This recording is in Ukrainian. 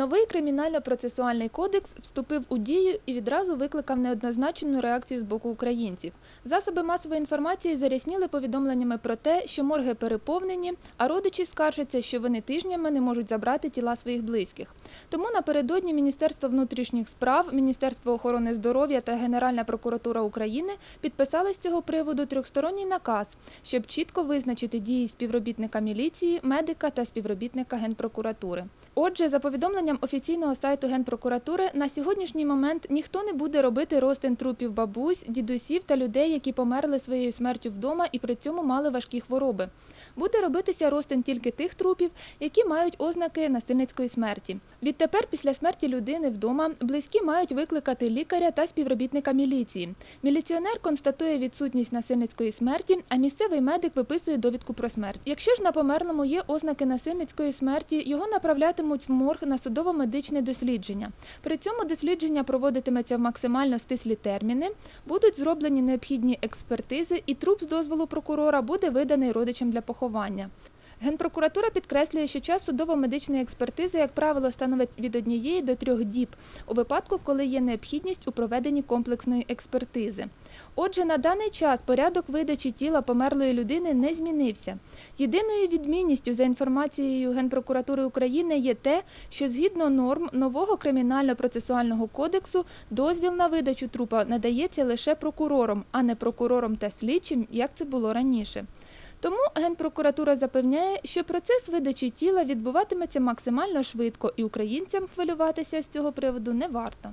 Новий кримінально-процесуальний кодекс вступив у дію і відразу викликав неоднозначну реакцію з боку українців. Засоби масової інформації зарясніли повідомленнями про те, що морги переповнені, а родичі скаржаться, що вони тижнями не можуть забрати тіла своїх близьких. Тому напередодні Міністерство внутрішніх справ, Міністерство охорони здоров'я та Генеральна прокуратура України підписали з цього приводу трьохсторонній наказ, щоб чітко визначити дії співробітника міліції, медика та співробітника Генпрокуратури. Отже, за повідомленням офіційного сайту Генпрокуратури, на сьогоднішній момент ніхто не буде робити розтин трупів бабусь, дідусів та людей, які померли своєю смертю вдома і при цьому мали важкі хвороби. Буде робитися розтин тільки тих трупів, які мають ознаки насильницької смерті. Відтепер, після смерті людини вдома, близькі мають викликати лікаря та співробітника міліції. Міліціонер констатує відсутність насильницької смерті, а місцевий медик виписує довідку про смерть. Якщо ж на померлому є ознаки насильницької смерті, його направлятимуть в морг на судово-медичне дослідження. При цьому дослідження проводитиметься в максимально стислі терміни, будуть зроблені необхідні експертизи, і труп з дозволу прокурора буде виданий родичам для поховання. Генпрокуратура підкреслює, що час судово-медичної експертизи, як правило, становить від однієї до трьох діб у випадку, коли є необхідність у проведенні комплексної експертизи. Отже, на даний час порядок видачі тіла померлої людини не змінився. Єдиною відмінністю за інформацією Генпрокуратури України є те, що згідно норм нового кримінально-процесуального кодексу дозвіл на видачу трупа надається лише прокурором, а не прокурором та слідчим, як це було раніше. Тому Генпрокуратура запевняє, що процес видачі тіла відбуватиметься максимально швидко і українцям хвилюватися з цього приводу не варто.